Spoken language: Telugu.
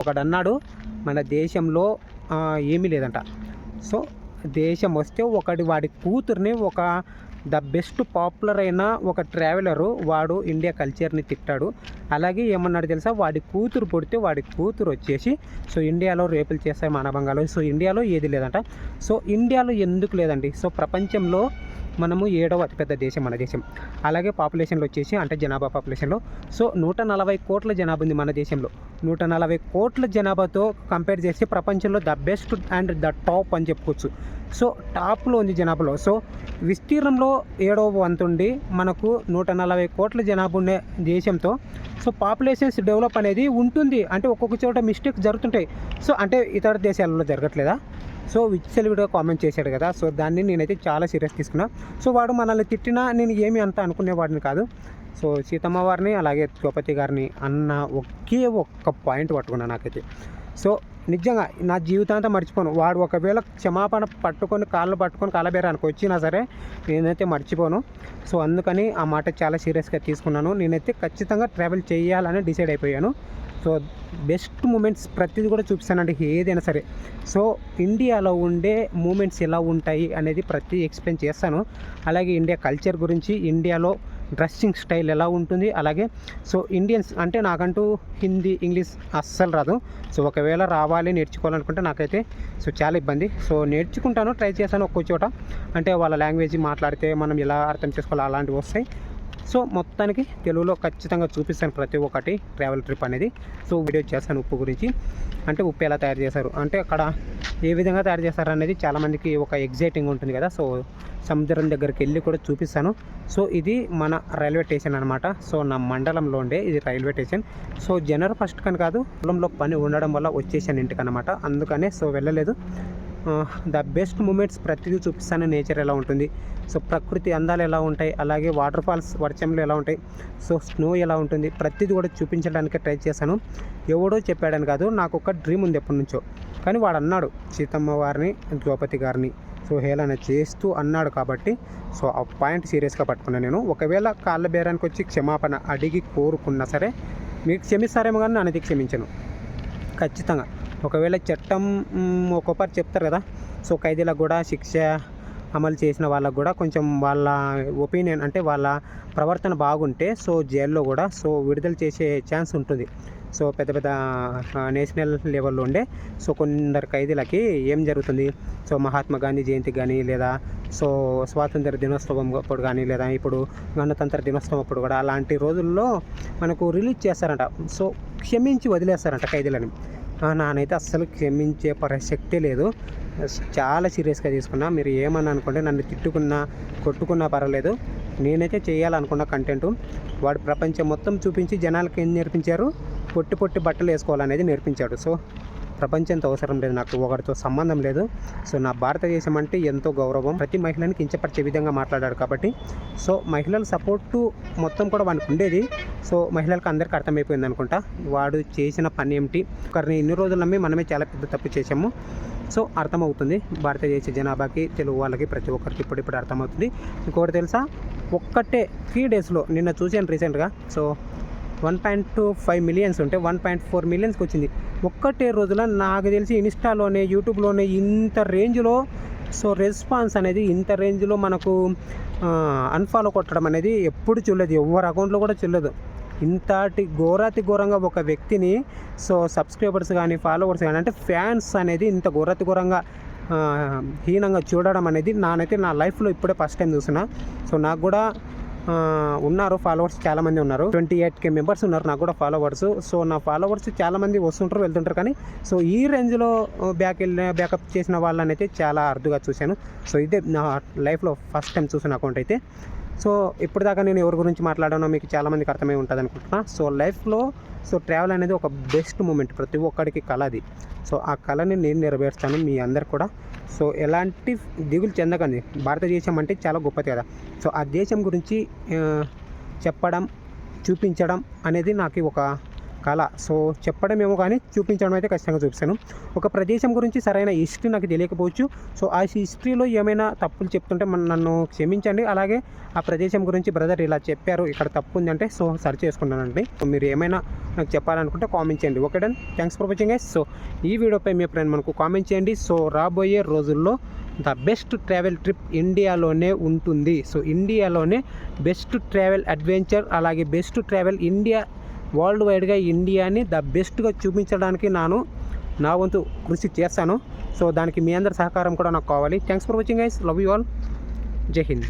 ఒకడు అన్నాడు మన దేశంలో ఏమీ లేదంట. సో దేశం వస్తే ఒకటి వాడి కూతుర్ని ఒక ద బెస్ట్ పాపులర్ అయిన ఒక ట్రావెలరు వాడు ఇండియా కల్చర్ని తిట్టాడు. అలాగే ఏమన్నాడు తెలుసా? వాడి కూతురు పుడితే వాడి కూతురు వచ్చేసి సో ఇండియాలో రేపులు చేస్తాయి మానభంగాలు. సో ఇండియాలో ఏది లేదంట. సో ఇండియాలో ఎందుకు లేదండి? సో ప్రపంచంలో మనము ఏడవ అతిపెద్ద దేశం మన దేశం. అలాగే పాపులేషన్లో వచ్చేసి అంటే జనాభా పాపులేషన్లో సో నూట నలభై కోట్ల జనాభా ఉంది మన దేశంలో. నూట నలభై కోట్ల జనాభాతో కంపేర్ చేస్తే ప్రపంచంలో the best and the top అని చెప్పుకోవచ్చు. సో టాప్లో ఉంది జనాభాలో. సో విస్తీర్ణంలో ఏడవ వంతుండి మనకు నూట నలభై కోట్ల జనాభా ఉండే దేశంతో సో పాపులేషన్స్ డెవలప్ అనేది ఉంటుంది. అంటే ఒక్కొక్క చోట మిస్టేక్ జరుగుతుంటాయి. సో అంటే ఇతర దేశాలలో జరగట్లేదా? సో విచ్చలవిడిగా కామెంట్ చేశాడు కదా. సో దాన్ని నేనైతే చాలా సీరియస్ తీసుకున్నా. సో వాడు మనల్ని తిట్టినా నేను ఏమి అంత అనుకునేవాడిని కాదు. సో సీతమ్మ వారిని అలాగే ద్రౌపది గారిని అన్న ఒకే ఒక్క పాయింట్ పట్టుకున్నా నాకైతే. సో నిజంగా నా జీవితాంతా మర్చిపోను. వాడు ఒకవేళ క్షమాపణ పట్టుకొని కాళ్ళు పట్టుకొని కాలబేరానికి వచ్చినా సరే నేనైతే మర్చిపోను. సో అందుకని ఆ మాట చాలా సీరియస్గా తీసుకున్నాను. నేనైతే ఖచ్చితంగా ట్రావెల్ చేయాలని డిసైడ్ అయిపోయాను. సో బెస్ట్ మూమెంట్స్ ప్రతిదీ కూడా చూపిస్తానండి ఏదైనా సరే. సో ఇండియాలో ఉండే మూమెంట్స్ ఎలా ఉంటాయి అనేది ప్రతి ఎక్స్ప్లెయిన్ చేస్తాను. అలాగే ఇండియా కల్చర్ గురించి ఇండియాలో డ్రెస్సింగ్ స్టైల్ ఎలా ఉంటుంది అలాగే సో ఇండియన్స్ అంటే నాకంటూ హిందీ ఇంగ్లీష్ అస్సలు రాదు. సో ఒకవేళ రావాలి నేర్చుకోవాలనుకుంటే నాకైతే సో చాలా ఇబ్బంది. సో నేర్చుకుంటాను ట్రై చేశాను ఒక్కో చోట. అంటే వాళ్ళ లాంగ్వేజ్ మాట్లాడితే మనం ఎలా అర్థం చేసుకోవాలి అలాంటివి వస్తాయి. సో మొత్తానికి తెలుగులో ఖచ్చితంగా చూపిస్తాను ప్రతి ఒక్కటి ట్రావెల్ ట్రిప్ అనేది. సో వీడియో చేస్తాను ఉప్పు గురించి. అంటే ఉప్పు ఎలా తయారు చేశారు? అంటే అక్కడ ఏ విధంగా తయారు చేస్తారు అనేది చాలామందికి ఒక ఎగ్జైటింగ్ ఉంటుంది కదా. సో సముద్రం దగ్గరికి వెళ్ళి కూడా చూపిస్తాను. సో ఇది మన రైల్వే స్టేషన్ అనమాట సో నా మండలంలో ఉండే ఇది railway station so general first కానీ కాదు పొలంలో పని ఉండడం వల్ల వచ్చేసాను ఇంటికి అనమాట అందుకనే సో వెళ్ళలేదు. ద బెస్ట్ మూమెంట్స్ ప్రతిదీ చూపిస్తాను నేచర్ ఎలా ఉంటుంది. సో ప్రకృతి అందాలు ఎలా ఉంటాయి అలాగే వాటర్ ఫాల్స్ వర్షంలో ఎలా ఉంటాయి సో స్నో ఎలా ఉంటుంది ప్రతిదీ కూడా చూపించడానికి ట్రై చేశాను. ఎవడో చెప్పాడని కాదు నాకు ఒక డ్రీమ్ ఉంది ఎప్పటి నుంచో. కానీ వాడు అన్నాడు సీతమ్మ వారిని ద్రౌపది గారిని. సో హేళన చేస్తూ అన్నాడు కాబట్టి సో ఆ పాయింట్ సీరియస్గా పట్టుకున్నాను నేను. ఒకవేళ కాళ్ళ బేరానికి వచ్చి క్షమాపణ అడిగి కోరుకున్నా సరే మీకు క్షమిస్తారేమో కానీ నన్నది క్షమించను. ఖచ్చితంగా. ఒకవేళ చట్టం ఒక్కొక్కరు చెప్తారు కదా. సో ఖైదీలకు కూడా శిక్ష అమలు చేసిన వాళ్ళకు కూడా కొంచెం వాళ్ళ ఒపీనియన్ అంటే వాళ్ళ ప్రవర్తన బాగుంటే సో జైల్లో కూడా సో విడుదల చేసే ఛాన్స్ ఉంటుంది. సో పెద్ద పెద్ద నేషనల్ లెవెల్లో ఉండే. సో కొందరు ఖైదీలకి ఏం జరుగుతుంది? సో మహాత్మా గాంధీ జయంతి కానీ లేదా సో స్వాతంత్ర దినోత్సవం అప్పుడు కానీ లేదా ఇప్పుడు గణతంత్ర దినోత్సవం అప్పుడు కూడా అలాంటి రోజుల్లో మనకు రిలీజ్ చేస్తారంట. సో క్షమించి వదిలేస్తారంట ఖైదీలని. నానైతే అస్సలు క్షమించే ప్రసక్తే లేదు. చాలా సీరియస్గా తీసుకున్నా. మీరు ఏమన్నా అనుకుంటే నన్ను తిట్టుకున్నా కొట్టుకున్నా పర్వాలేదు. నేనైతే చేయాలనుకున్న కంటెంట్. వాడు ప్రపంచం మొత్తం చూపించి జనాలకి ఏం నేర్పించారు? పొట్టి పొట్టి బట్టలు వేసుకోవాలనేది నేర్పించాడు. సో ప్రపంచంతో అవసరం లేదు నాకు ఒకరితో సంబంధం లేదు. సో నా భారతదేశం అంటే ఎంతో గౌరవం. ప్రతి మహిళని కించపరిచే విధంగా మాట్లాడాడు కాబట్టి. సో మహిళల సపోర్టు మొత్తం కూడా వానికి ఉండేది. సో మహిళలకు అందరికీ అర్థమైపోయింది అనుకుంటా. వాడు చేసిన పని ఏమిటి? ఒకరిని ఇన్ని రోజులు నమ్మి మనమే చాలా పెద్ద తప్పు చేసాము సో అర్థమవుతుంది. భారతదేశ జనాభాకి తెలుగు వాళ్ళకి ప్రతి ఒక్కరికి ఇప్పుడు ఇప్పుడు అర్థమవుతుంది. ఇంకొకటి తెలుసా? ఒక్కటే త్రీ డేస్లో నిన్న చూశాను రీసెంట్గా. So one point two five millions ఉంటే వన్ పాయింట్ ఫోర్ మిలియన్స్కి వచ్చింది. ఒక్కటే రోజులో నాకు తెలిసి ఇన్స్టాలోనే యూట్యూబ్లోనే ఇంత రేంజ్లో సో రెస్పాన్స్ అనేది ఇంత రేంజ్లో మనకు అన్ఫాలో కొట్టడం అనేది ఎప్పుడు చూడలేదు ఎవరి అకౌంట్లో కూడా చూడలేదు. ఇంతటి ఘోరాతి ఘోరంగా ఒక వ్యక్తిని సో సబ్స్క్రైబర్స్ కానీ ఫాలోవర్స్ కానీ అంటే ఫ్యాన్స్ అనేది ఇంత ఘోరాతి ఘోరంగా హీనంగా చూడడం అనేది నానైతే నా లైఫ్లో ఇప్పుడే ఫస్ట్ టైం చూసిన సో నాకు కూడా ఉన్నారు. ఫాలోవర్స్ చాలామంది ఉన్నారు. ట్వంటీ ఎయిట్ కే మెంబర్స్ ఉన్నారు. నాకు కూడా ఫాలోవర్స్ సో నా ఫాలోవర్స్ చాలామంది వస్తుంటారు వెళ్తుంటారు కానీ సో ఈ రేంజ్లో బ్యాక్ వెళ్ళిన బ్యాకప్ చేసిన వాళ్ళని అయితే చాలా అరుదుగా చూశాను. సో ఇదే నా లైఫ్లో ఫస్ట్ టైం చూసిన అకౌంట్ అయితే. సో ఇప్పటిదాకా నేను ఎవరి గురించి మాట్లాడానో మీకు చాలామందికి అర్థమై ఉంటుంది అనుకుంటున్నా సో లైఫ్లో సో ట్రావెల్ అనేది ఒక బెస్ట్ మూమెంట్ ప్రతి ఒక్కడికి కళ అది సో ఆ కళని నేను నెరవేర్స్తాను మీ అందరు కూడా. సో ఎలాంటి దిగులు చెందకండి. భారతదేశం అంటే చాలా గొప్పది కదా. సో ఆ దేశం గురించి చెప్పడం చూపించడం అనేది నాకు ఒక కళ. సో చెప్పడం ఏమో కానీ చూపించడం అయితే ఖచ్చితంగా చూపిస్తాను. ఒక ప్రదేశం గురించి సరైన హిస్టరీ నాకు తెలియకపోవచ్చు. సో ఆ హిస్టరీలో ఏమైనా తప్పులు చెప్తుంటే మన నన్ను క్షమించండి. అలాగే ఆ ప్రదేశం గురించి బ్రదర్ ఇలా చెప్పారు ఇక్కడ తప్పు ఉందంటే సో సర్చ్ చేసుకున్నానండి సో మీరు ఏమైనా నాకు చెప్పాలనుకుంటే కామెంట్ చేయండి. Okay done? Thanks for watching guys. So ఈ వీడియోపై మీ ఫ్రెండ్ మనకు కామెంట్ చేయండి. సో రాబోయే రోజుల్లో ద బెస్ట్ ట్రావెల్ ట్రిప్ ఇండియాలోనే ఉంటుంది. సో ఇండియాలోనే బెస్ట్ ట్రావెల్ అడ్వెంచర్ అలాగే బెస్ట్ ట్రావెల్ ఇండియా వరల్డ్ వైడ్గా ఇండియాని ద బెస్ట్గా చూపించడానికి నేను నా వంతు కృషి చేస్తాను సో దానికి మీ అందరి సహకారం కూడా నాకు కావాలి. Thanks for watching guys. Love you all. Jai Hind.